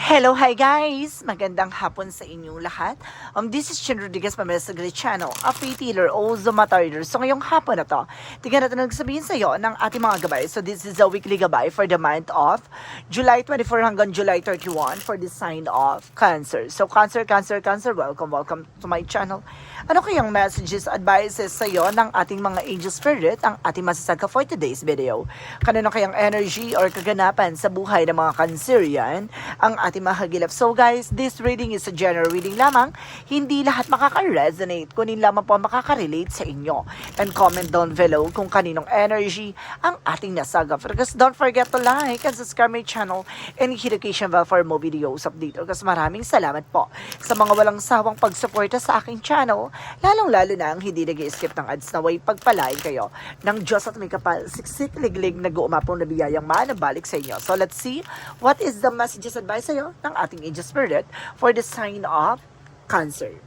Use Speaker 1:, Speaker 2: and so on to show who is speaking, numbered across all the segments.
Speaker 1: Hello, hi guys! Magandang hapon sa inyong lahat. Um, this is Chin Rodriguez Pamela sa Great Channel, a retailer o Zomata reader. So ngayong hapon na to, tingnan natin ang sabihin sa iyo ng ating mga gabay. So this is a weekly gabay for the month of July 24 hanggang July 31 for the sign of Cancer. So Cancer, Cancer, Cancer, welcome, welcome to my channel. Ano kayang messages, advices sa iyo ng ating mga angel spirit ang ating masasaga for today's video? Kanino kayang energy or kaganapan sa buhay ng mga Cancerian ang ating mahagilap. So guys, this reading is a general reading lamang. Hindi lahat makaka-resonate, kunin lamang po makaka-relate sa inyo. And comment down below kung kaninong energy ang ating nasaga. Because don't forget to like and subscribe my channel and hit notification bell for more videos update. Kasi maraming salamat po sa mga walang sawang pagsuporta sa aking channel, lalong-lalo na ang hindi nag skip ng ads na way pagpalain kayo ng Diyos at may kapal, siksik, liglig, nag-uumapong na biyayang manabalik sa inyo. So let's see what is the messages advice sa'yo ng ating angel spirit for the sign of Cancer.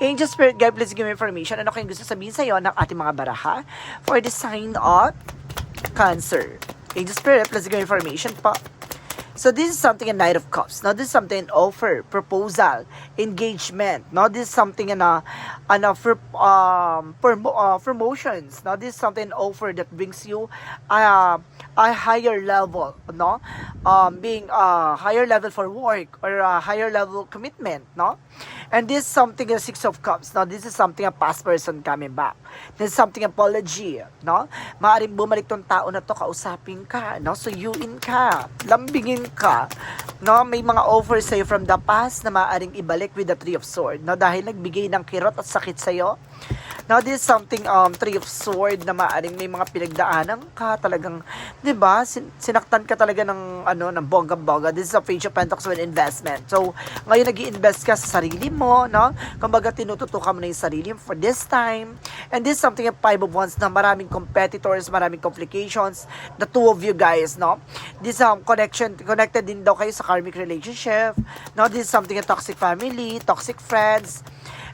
Speaker 1: Angel Spirit Guide, please give me information. Ano kayong gusto sabihin sa'yo ng ating mga baraha for the sign of Cancer? Angel Spirit, please give me information po. So this is something a Knight of Cups. Now this is something an offer, proposal, engagement. Now this is something na ano for um promo, uh, promotions. Now this is something an offer that brings you uh, a higher level, no? Um, being a higher level for work or a higher level commitment, no? And this is something a Six of Cups. Now this is something a past person coming back. This is something apology, no? Maaring bumalik tong tao na to, kausapin ka, no? Suyuin ka, lambingin ka, no? May mga offers sa'yo from the past na maaring ibalik with the Three of Sword, no? Dahil nagbigay ng kirot at sakit sa'yo. Now, this is something, um, Three of Sword na maaring may mga pinagdaanan ka talagang, di ba? Sin- sinaktan ka talaga ng, ano, ng bongga-bongga. This is a Page of Pentacles with investment. So, ngayon nag invest ka sa sarili mo, no? Kumbaga, tinututukan mo na yung sarili mo for this time. And this is something, a Five of Wands na maraming competitors, maraming complications. The two of you guys, no? This um, connection, connected din daw kayo sa karmic relationship. No? This is something, a toxic family, toxic friends.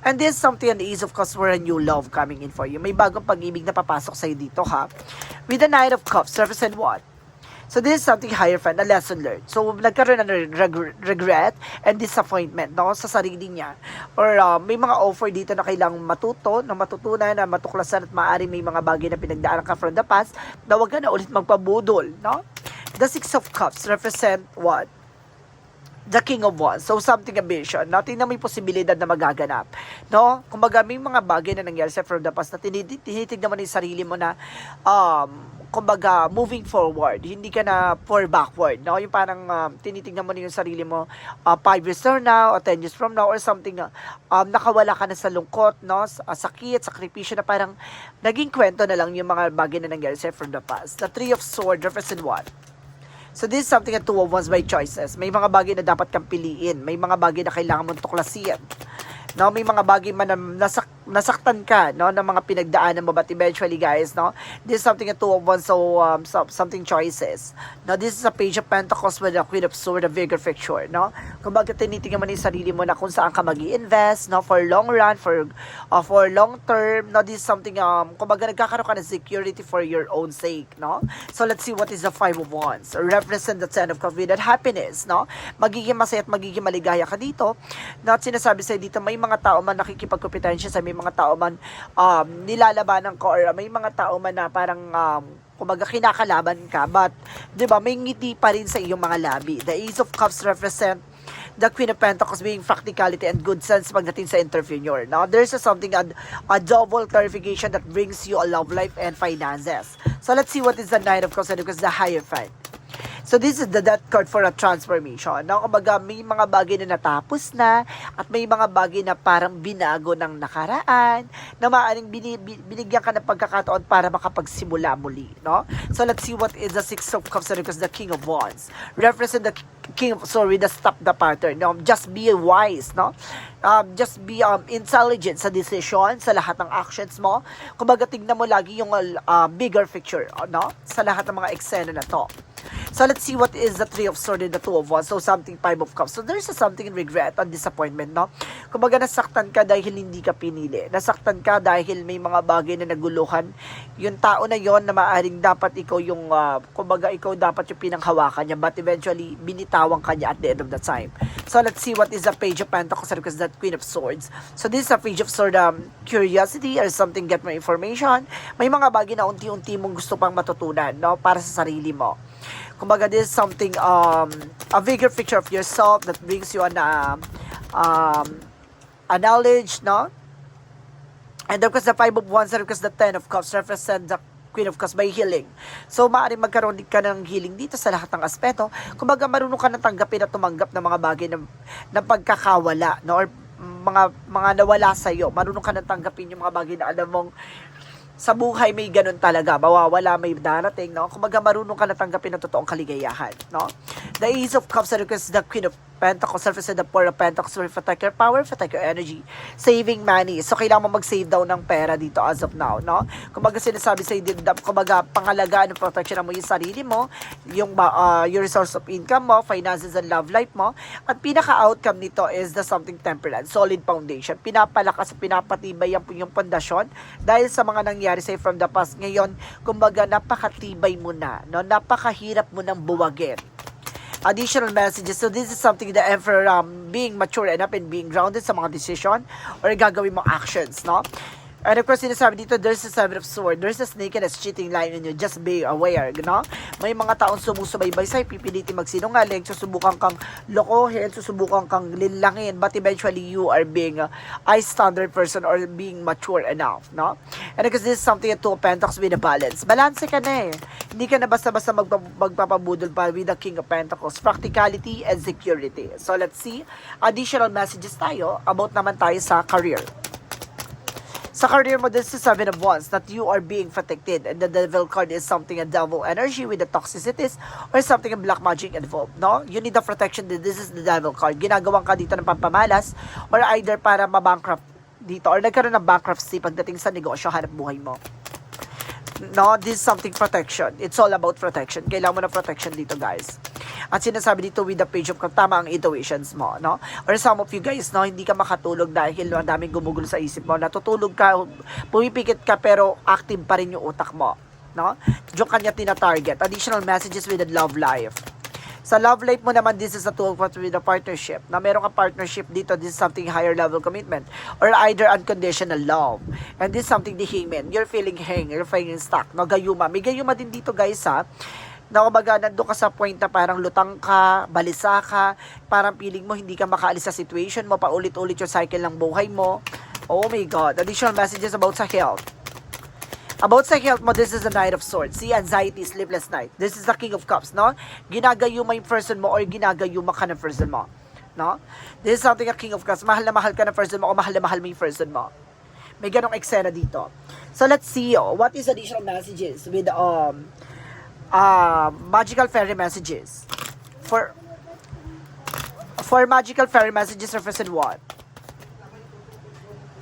Speaker 1: And this is something an ease of course where a new love coming in for you. May bagong pag-ibig na papasok sa'yo dito ha. With the Knight of Cups, represent what? So this is something higher friend, a lesson learned. So nagkaroon ng reg- regret and disappointment no sa sarili niya. Or uh, may mga offer dito na kailangang matuto, na matutunan, na matuklasan at maaari may mga bagay na pinagdaanan ka from the past na huwag ka na ulit magpabudol, no? The Six of Cups represent what? The King of Wands. So, something a vision. No? Tingnan mo yung posibilidad na magaganap. No? Kumbaga, may mga bagay na nangyari sa from the past na tinit- tinitignan mo na sarili mo na um, kumbaga, moving forward. Hindi ka na for backward. No? Yung parang um, tinitignan mo na yung sarili mo uh, 5 years from now or 10 years from now or something na um, nakawala ka na sa lungkot, no? Sa, uh, sakit, sakripisyo na parang naging kwento na lang yung mga bagay na nangyari sa from the past. The Three of Swords represent what? So this is something at two of ones by choices. May mga bagay na dapat kang piliin. May mga bagay na kailangan mong tuklasin. No, may mga bagay man na nasak, nasaktan ka, no, ng mga pinagdaanan mo but eventually guys, no, this is something at two of one so um so, something choices. No, this is a page of pentacles with a queen of swords, a bigger picture, no. Kumbaga tinitingnan mo yung sarili mo na kung saan ka mag-invest, no, for long run, for uh, for long term, no, this is something um kumbaga nagkakaroon ka ng security for your own sake, no. So let's see what is the five of wands. Represent the ten of cups with happiness, no. Magiging masaya at magiging maligaya ka dito. No, at sinasabi sa dito may mga tao man nakikipagkompetensya sa may mga tao man um, nilalabanan ko or may mga tao man na parang um, kumaga kinakalaban ka but 'di ba may ngiti pa rin sa iyong mga labi the ace of cups represent the Queen of Pentacles being practicality and good sense pagdating sa entrepreneur. Now, there's a something, a, a double clarification that brings you a love life and finances. So, let's see what is the Nine of Cups because the higher fight. So this is the death card for a transformation. No, kumbaga may mga bagay na natapos na at may mga bagay na parang binago ng nakaraan na maaaring bini, bi- binigyan ka ng pagkakataon para makapagsimula muli, no? So let's see what is the Six of Cups because the King of Wands. Represent the King of sorry, the stop the pattern. No? Just be wise, no? Um, just be um, intelligent sa decision, sa lahat ng actions mo. Kumbaga tignan mo lagi yung uh, bigger picture, no? Sa lahat ng mga eksena na to. So let's see what is the Three of Swords and the Two of Wands. So something Five of Cups. So there's a something regret and disappointment, no? Kumbaga nasaktan ka dahil hindi ka pinili. Nasaktan ka dahil may mga bagay na naguluhan. Yung tao na yon na maaring dapat ikaw yung, uh, kumbaga ikaw dapat yung pinanghawakan niya. But eventually, binitawan ka niya at the end of the time. So let's see what is the Page of Pentacles because that Queen of Swords. So this is a Page of Swords um, curiosity or something get more information. May mga bagay na unti-unti mong gusto pang matutunan, no? Para sa sarili mo. Kumbaga, this is something, um, a bigger picture of yourself that brings you an, uh, um, a knowledge, no? And of course, the Five of Wands, and of course, the Ten of Cups represent the Queen of Cups by healing. So, maaaring magkaroon ka ng healing dito sa lahat ng aspeto. Kumbaga, marunong ka na tanggapin at tumanggap ng mga bagay na, na pagkakawala, no? Or mga mga nawala sa iyo. Marunong ka na tanggapin yung mga bagay na alam mong sa buhay may ganun talaga, mawawala, may darating, no? Kumbaga marunong ka na tanggapin ang totoong kaligayahan, no? The Ace of Cups requires the Queen of Pentacles, surface the Four of Pentacles, will protect your power, protect your energy, saving money. So, kailangan mo mag-save daw ng pera dito as of now, no? Kumbaga sinasabi sa din, kumbaga pangalagaan ng protection mo yung sarili mo, yung uh, your source of income mo, finances and love life mo, at pinaka-outcome nito is the something temperance, solid foundation. Pinapalakas, pinapatibay yung, yung pundasyon dahil sa mga nangyari sa'yo from the past. Ngayon, kumbaga napakatibay mo na, no? Napakahirap mo nang buwagin additional messages. So this is something the Emperor um, being mature enough and being grounded sa mga decision or gagawin mo actions, no? And of course, sinasabi dito, there's a seven of sword, there's a snake and a cheating line in you. Just be aware, no? May mga taong sumusubaybay sa'yo, pipilitin magsinungaling, susubukan kang lokohin, susubukan kang lilangin, but eventually you are being a standard person or being mature enough, no? And because this is something at two pentacles with a balance. Balance ka na eh. Hindi ka na basta-basta magpa magpapabudol pa with the king of pentacles. Practicality and security. So let's see. Additional messages tayo about naman tayo sa career. Sa career mo, this is seven of wands that you are being protected and the devil card is something a devil energy with the toxicities or something a black magic involved, no? You need the protection, this is the devil card. Ginagawan ka dito ng pampamalas or either para mabankrupt dito or nagkaroon ng bankruptcy pagdating sa negosyo, hanap buhay mo. No, this is something protection. It's all about protection. Kailangan mo ng protection dito, guys. At sinasabi dito with the page of tama ang intuitions mo, no? Or some of you guys, no, hindi ka makatulog dahil no, daming gumugulo sa isip mo. Natutulog ka, pumipikit ka pero active pa rin yung utak mo, no? Diyan kanya tina-target. Additional messages with the love life. Sa love life mo naman, this is a tool for with a partnership. Na meron ka partnership dito, this is something higher level commitment. Or either unconditional love. And this is something the hangman. You're feeling hang, you're feeling stuck. No, gayuma. May gayuma din dito guys ha na kumbaga nandun ka sa point na parang lutang ka, balisa ka, parang feeling mo hindi ka makaalis sa situation mo, paulit-ulit yung cycle ng buhay mo. Oh my God. Additional messages about sa health. About sa health mo, this is the Knight of Swords. See, anxiety, sleepless night. This is the King of Cups, no? Ginagayuma yung person mo or ginagayuma ka ng person mo. No? This is something a King of Cups. Mahal na mahal ka ng person mo o mahal na mahal mo yung person mo. May ganong eksena dito. So, let's see, oh, what is additional messages with, um, uh, magical fairy messages? For, for magical fairy messages represent what?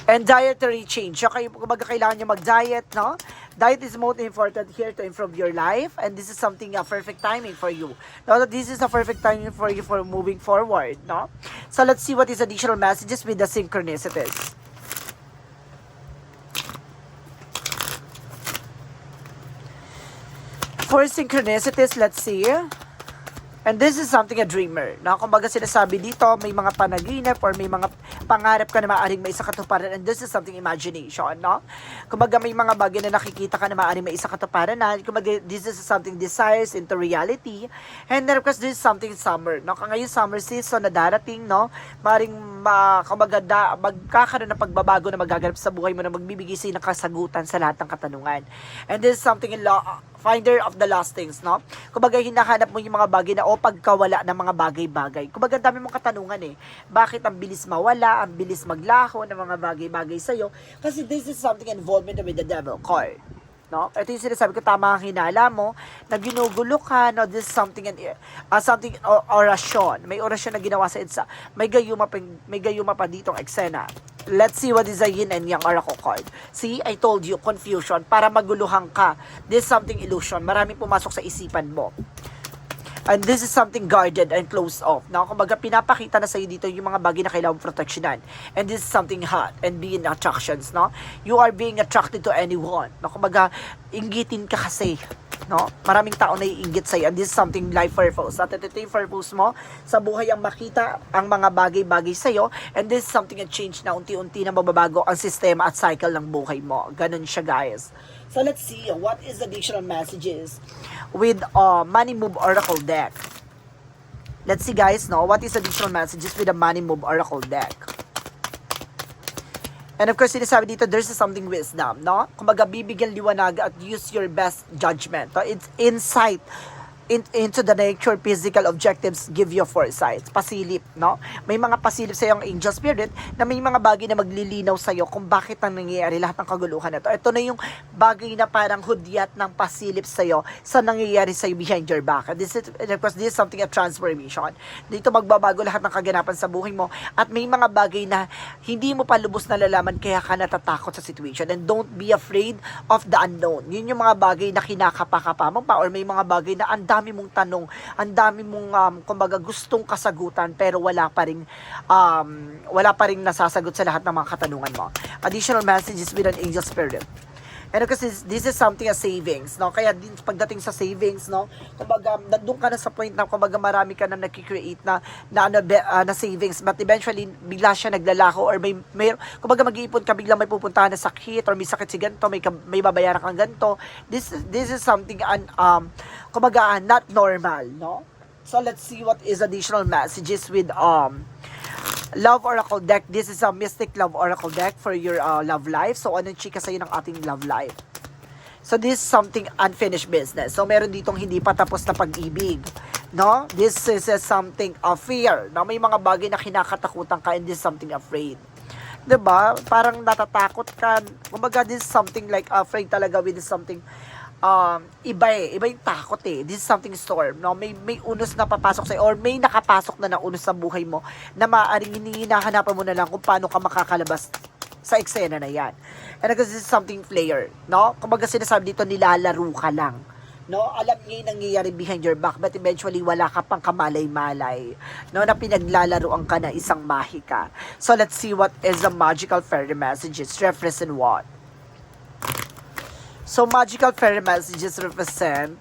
Speaker 1: And dietary change. So, kayo, kumbaga kailangan nyo mag-diet, no? Diet is most important here to improve your life. And this is something, a perfect timing for you. No, this is a perfect timing for you for moving forward, no? So, let's see what is additional messages with the synchronicities. For synchronicities, let's see. And this is something a dreamer. Na kumbaga sinasabi dito, may mga panaginip or may mga pangarap ka na maaaring may isa. And this is something imagination, no? Kumbaga may mga bagay na nakikita ka na maaaring may isa katuparan na. Kumbaga this is something desires into reality. And then of course, this is something summer, no? Ngayon summer season na darating, no? Maaaring ma, kumbaga da, magkakaroon ng pagbabago na magaganap sa buhay mo na magbibigay sa'yo ng kasagutan sa lahat ng katanungan. And this is something in law, finder of the lost things, no? Kumbaga, hinahanap mo yung mga bagay na o pagkawala ng mga bagay-bagay. Kumbaga, dami mong katanungan eh. Bakit ang bilis mawala, ang bilis maglaho ng mga bagay-bagay sa'yo? Kasi this is something involvement with the devil card. No? Ito yung sinasabi ko, tama ang hinala mo, na ginugulo ka, no, this is something, uh, something, uh, orasyon. May orasyon na ginawa sa EDSA. May gayuma may gayuma pa ditong eksena. Let's see what is a yin and yang oracle card. See, I told you, confusion, para maguluhan ka. This is something illusion. Maraming pumasok sa isipan mo. And this is something guarded and closed off. No? Kumbaga, pinapakita na sa'yo dito yung mga bagay na kailangan proteksyonan. And this is something hot and being attractions, no? You are being attracted to anyone. No? Kumbaga, inggitin ka kasi. No? Maraming tao na iinggit sa'yo. And this is something life purpose. At ito yung purpose mo sa buhay ang makita ang mga bagay-bagay sa'yo. And this is something that change na unti-unti na mababago ang sistema at cycle ng buhay mo. Ganun siya, guys. So let's see what is the additional messages with uh, Money Move Oracle deck. Let's see guys, no, what is additional messages with the Money Move Oracle deck. And of course, sinasabi dito, there's something wisdom, no? Kumbaga, bibigyan liwanag at use your best judgment. No? It's insight in, into the nature, physical objectives give you foresight. Pasilip, no? May mga pasilip sa ang angel spirit na may mga bagay na maglilinaw sa iyo kung bakit nang nangyayari lahat ng kaguluhan na to. Ito na yung bagay na parang hudyat ng pasilip sa iyo sa nangyayari sa iyo behind your back. This is, of this is something a transformation. Dito magbabago lahat ng kaganapan sa buhay mo at may mga bagay na hindi mo pa lubos nalalaman kaya ka natatakot sa situation. And don't be afraid of the unknown. Yun yung mga bagay na kinakapa-kapa mo pa or may mga bagay na ang dami mong tanong, ang dami mong um, kumbaga gustong kasagutan pero wala pa ring um, wala pa ring nasasagot sa lahat ng mga katanungan mo. Additional messages with an angel spirit. And kasi this is something as savings, no? Kaya din pagdating sa savings, no? Kumbaga, nandun ka na sa point na kumbaga marami ka na nakikreate na na, ano, ah, na savings but eventually bigla siya naglalako or may, may kumbaga mag-iipon ka bigla may pupuntahan na sakit or may sakit si ganito, may may babayaran kang ganito. This is- this is something un, um kumbaga not normal, no? So let's see what is additional messages with um Love Oracle deck. This is a Mystic Love Oracle deck for your uh, love life. So, anong chika sa'yo ng ating love life? So, this is something unfinished business. So, meron ditong hindi pa tapos na pag-ibig. No? This is uh, something of fear. No? May mga bagay na kinakatakutan ka and this is something afraid. 'Di ba? Parang natatakot ka. Kumbaga, this is something like afraid talaga with something um, iba eh. Iba yung takot eh. This is something storm. No? May, may unos na papasok sa'yo or may nakapasok na na unos sa buhay mo na maaaring hinahanapan mo na lang kung paano ka makakalabas sa eksena na yan. And because this is something player, no? Kumbaga sinasabi dito, nilalaro ka lang. No, alam niya yung nangyayari behind your back but eventually wala ka pang kamalay-malay. No, na pinaglalaroan ka na isang mahika. So let's see what is the magical fairy messages represent what? So magical fairy messages represent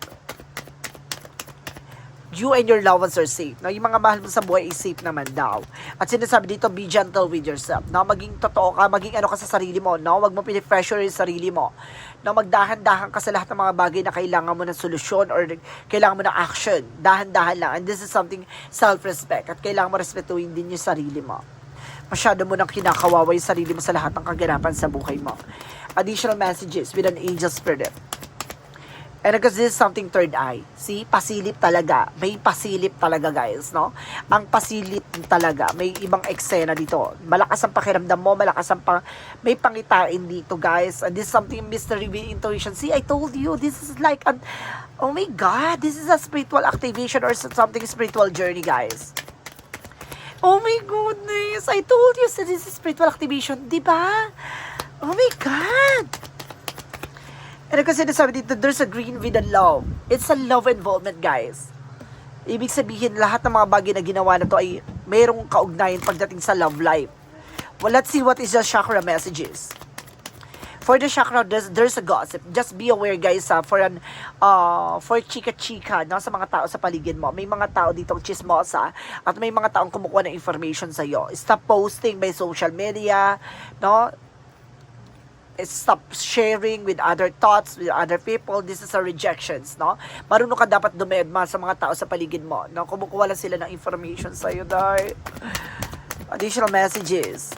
Speaker 1: you and your loved ones are safe. No? Yung mga mahal mo sa buhay is safe naman daw. At sinasabi dito, be gentle with yourself. No? Maging totoo ka, maging ano ka sa sarili mo. No? Huwag mo pinipressure yung sarili mo. No? Magdahan-dahan ka sa lahat ng mga bagay na kailangan mo ng solusyon or kailangan mo ng action. Dahan-dahan lang. And this is something self-respect. At kailangan mo respetuhin din yung sarili mo. Masyado mo nang kinakawawa yung sarili mo sa lahat ng kaganapan sa buhay mo. Additional messages with an angel spirit. And because this is something third eye. See, pasilip talaga. May pasilip talaga, guys, no? Ang pasilip talaga. May ibang eksena dito. Malakas ang pakiramdam mo, malakas ang pang... May pangitain dito, guys. And this is something mystery with intuition. See, I told you, this is like an... Oh my God, this is a spiritual activation or something spiritual journey, guys. Oh my goodness, I told you, so this is spiritual activation, di ba? Oh my God! And kasi sinasabi dito, there's a green with a love. It's a love involvement, guys. Ibig sabihin, lahat ng mga bagay na ginawa na to ay mayroong kaugnayan pagdating sa love life. Well, let's see what is the chakra messages. For the chakra, there's, there's a gossip. Just be aware, guys, ha, for an, uh, for chika-chika, no, sa mga tao sa paligid mo. May mga tao ditong chismosa at may mga taong kumukuha ng information sa iyo. Stop posting by social media, no? Stop sharing with other thoughts, with other people. This is a rejections, no? Marunong ka dapat dumedma sa mga tao sa paligid mo, no? Kumukuha lang sila ng information sa iyo, dahil additional messages.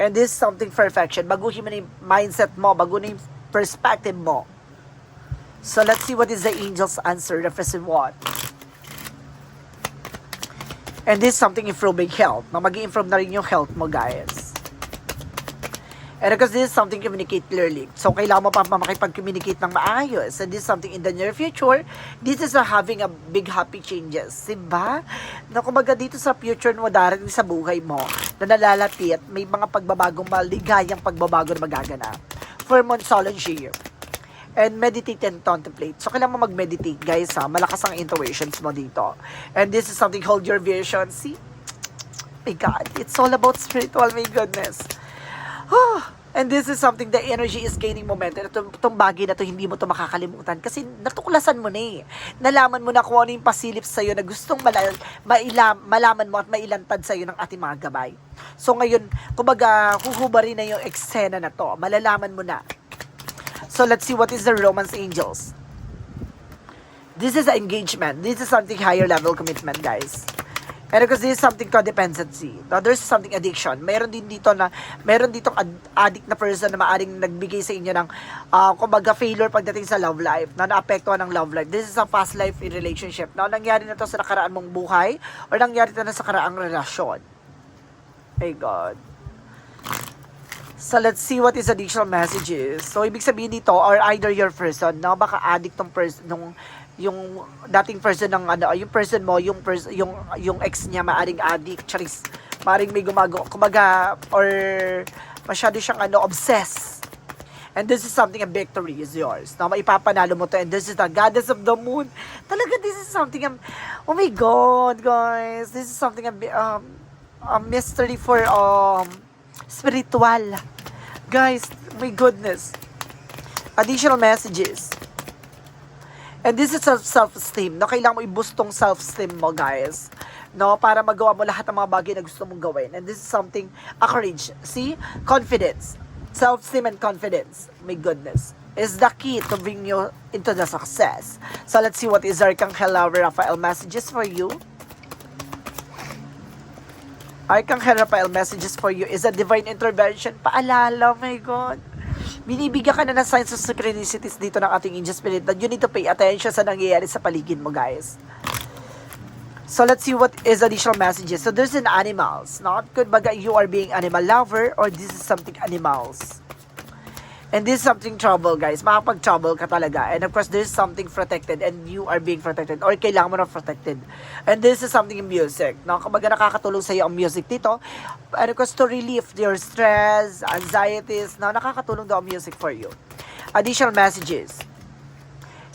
Speaker 1: And this is something perfection. Baguhin mo na yung mindset mo, na yung perspective mo. So let's see what is the angel's answer, represent what? And this is something improving health. Na mag improve na rin yung health mo, guys. And because this is something communicate clearly. So, kailangan mo pa makipag-communicate ng maayos. And this is something in the near future. This is a having a big happy changes. Diba? Na kumbaga dito sa future mo darating sa buhay mo na nalalapit, may mga pagbabagong maligayang pagbabago na magaganap. For Monsolon year. and meditate and contemplate. So, kailangan mo mag-meditate, guys, ha? Malakas ang intuitions mo dito. And this is something called your vision. See? My God, it's all about spiritual, my goodness. And this is something the energy is gaining momentum. Itong, itong bagay na to, hindi mo to makakalimutan. Kasi natuklasan mo na eh. Nalaman mo na kung ano yung pasilip sa'yo na gustong mala, mailam, malaman mo at mailantad sa'yo ng ating mga gabay. So ngayon, kumbaga, huhubarin na yung eksena na to. Malalaman mo na. So let's see what is the Romance Angels. This is engagement. This is something higher level commitment, guys. Pero because this is something codependency. Now, there's something addiction. Meron din dito na, meron ditong ad- addict na person na maaring nagbigay sa inyo ng, uh, kumbaga, failure pagdating sa love life, na naapektuhan ng love life. This is a past life in relationship. Now, nangyari na to sa nakaraan mong buhay, or nangyari to na sa karaang relasyon. My God. So, let's see what is additional messages. So, ibig sabihin dito, or either your person, no? Baka addict tong person, nung, yung dating person ng ano, yung person mo, yung pers- yung yung ex niya maaring addict, charis, maaring may gumago, kumaga or masyado siyang ano, obsessed. And this is something a victory is yours. Na maipapanalo mo to and this is the goddess of the moon. Talaga this is something um, oh my god, guys. This is something a, bi- um, a mystery for um spiritual. Guys, my goodness. Additional messages. And this is self- self-esteem. No, kailangan mo i-boost tong self-esteem mo, guys. No, para magawa mo lahat ng mga bagay na gusto mong gawin. And this is something, a courage. See? Confidence. Self-esteem and confidence. My goodness. Is the key to bring you into the success. So let's see what is Arcangel Raphael messages for you. Arcangel Raphael messages for you is a divine intervention. Paalala, my God. Binibigyan ka na ng signs of synchronicities dito ng ating angel spirit that you need to pay attention sa nangyayari sa paligid mo, guys. So let's see what is additional messages. So there's an animals, not good baga you are being animal lover or this is something animals. And this is something trouble, guys. Makapag-trouble ka talaga. And of course, there's something protected and you are being protected or kailangan mo na protected. And this is something in music. No? Kumbaga nakakatulong sa iyo ang music dito. And of course, to relieve your stress, anxieties, no? nakakatulong daw ang music for you. Additional messages.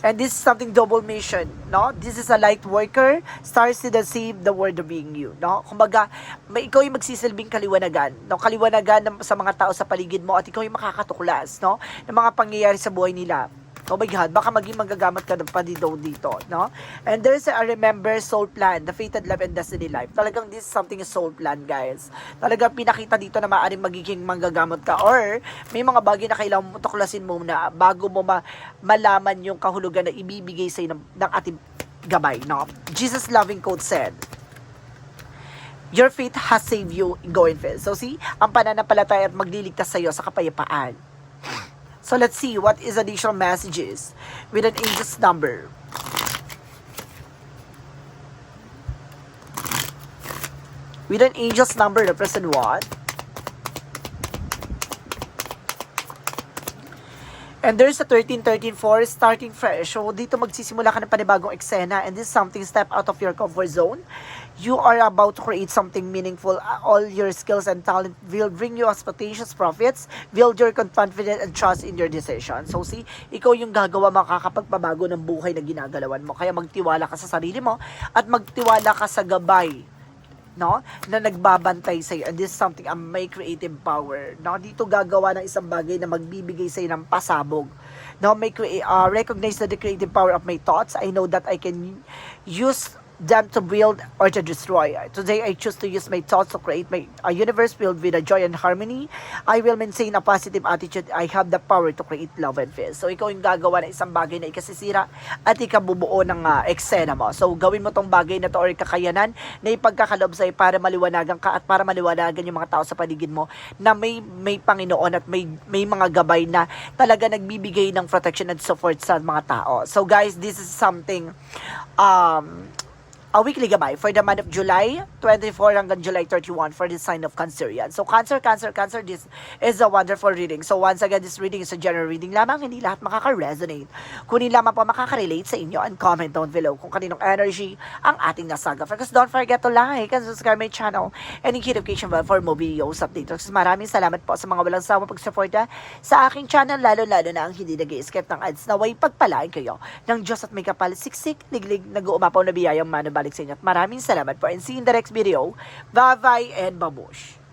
Speaker 1: And this is something double mission, no? This is a light worker, stars to deceive the word of being you, no? Kumbaga, may ikaw yung magsisilbing kaliwanagan, no? Kaliwanagan ng, sa mga tao sa paligid mo at ikaw yung makakatuklas, no? Ng mga pangyayari sa buhay nila. Oh my God, baka maging magagamit ka ng padidaw dito, no? And there's a remember soul plan, the fated love and destiny life. Talagang this is something soul plan, guys. Talagang pinakita dito na maaaring magiging manggagamot ka or may mga bagay na kailangan mo tuklasin muna bago mo ma- malaman yung kahulugan na ibibigay sa ng, ng ating gabay, no? Jesus loving quote said, Your faith has saved you in going faith. So see, ang pananampalataya at magliligtas sa iyo sa kapayapaan. So let's see what is additional messages with an angel's number. With an angel's number represent what? And there's a 13-13-4 starting fresh. So, dito magsisimula ka ng panibagong eksena and this is something step out of your comfort zone. You are about to create something meaningful. All your skills and talent will bring you expectations, profits, build your confidence and trust in your decision. So, see, ikaw yung gagawa makakapagpabago ng buhay na ginagalawan mo. Kaya magtiwala ka sa sarili mo at magtiwala ka sa gabay no na nagbabantay sa iyo and this is something a may creative power no dito gagawa ng isang bagay na magbibigay sa iyo ng pasabog no may uh, recognize the creative power of my thoughts i know that i can use them to build or to destroy. Today, I choose to use my thoughts to create my a universe filled with a joy and harmony. I will maintain a positive attitude. I have the power to create love and peace. So, ikaw yung gagawa ng isang bagay na ikasisira at ikabubuo ng uh, eksena mo. So, gawin mo tong bagay na to or kakayanan na ipagkakalob sa'yo para maliwanagan ka at para maliwanagan yung mga tao sa paligid mo na may may Panginoon at may may mga gabay na talaga nagbibigay ng protection and support sa mga tao. So, guys, this is something um, a weekly gabay for the month of July 24 hanggang July 31 for the sign of Cancer yan. So Cancer, Cancer, Cancer, this is a wonderful reading. So once again, this reading is a general reading lamang, hindi lahat makaka-resonate. Kunin lamang po makaka-relate sa inyo and comment down below kung kaninong energy ang ating nasaga. Because don't forget to like and subscribe my channel and hit notification bell for more videos updates. Maraming salamat po sa mga walang sawa pagsuporta sa aking channel, lalo-lalo na ang hindi nag-escape ng ads na way pagpalain kayo ng Diyos at may kapal, siksik, liglig, nag-uumapaw na biyayang manabalik sa inyo. At maraming salamat po and see in the next video. Bye-bye and babush!